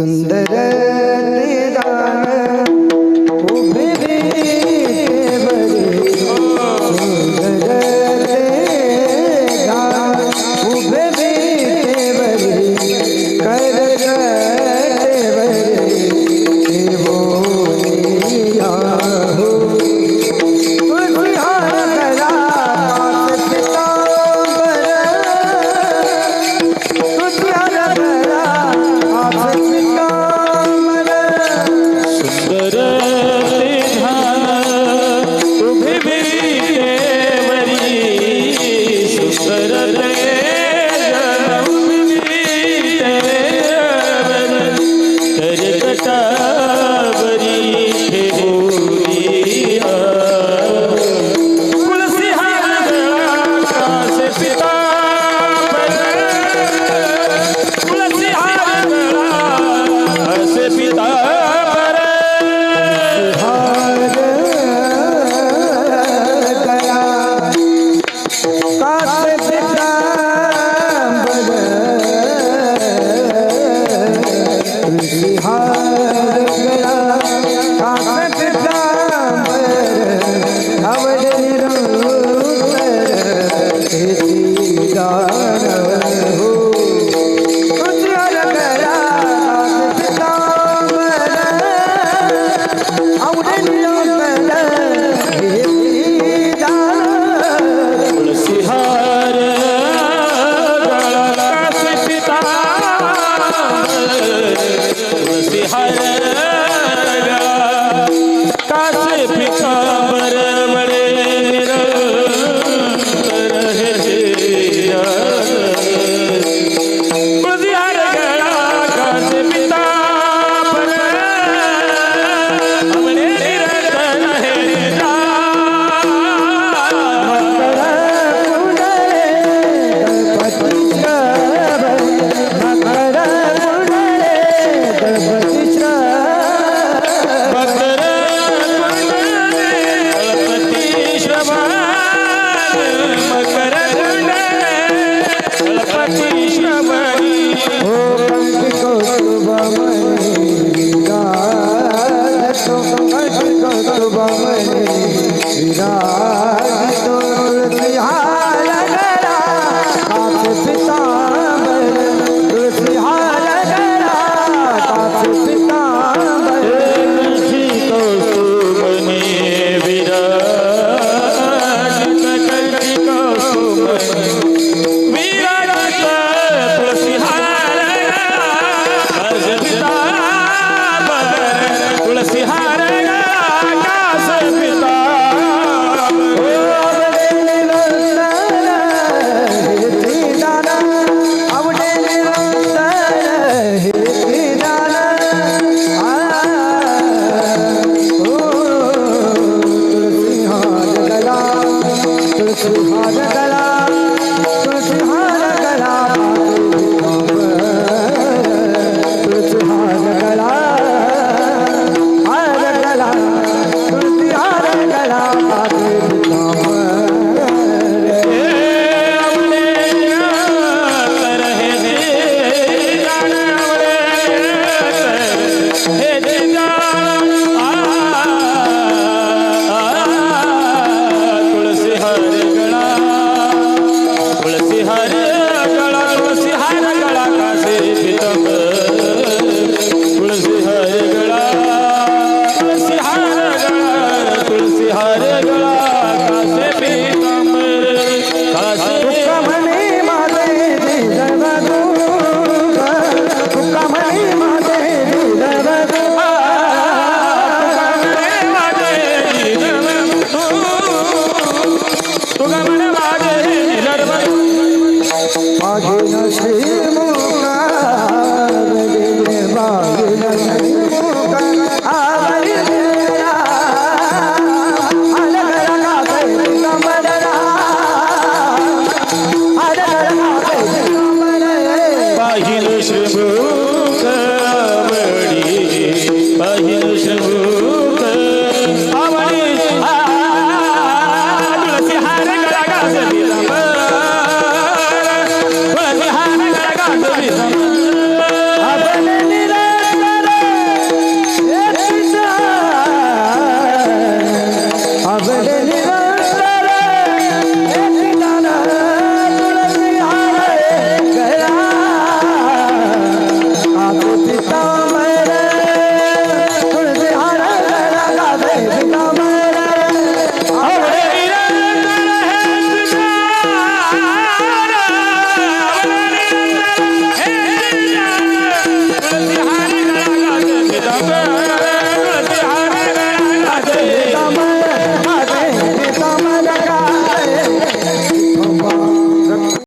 സുന്ദര Hare Hare Kasi Pita Terima. हर गळा कासे पितांबर कासे तुका म्हणे माझे श्री Hallelujah. Deus.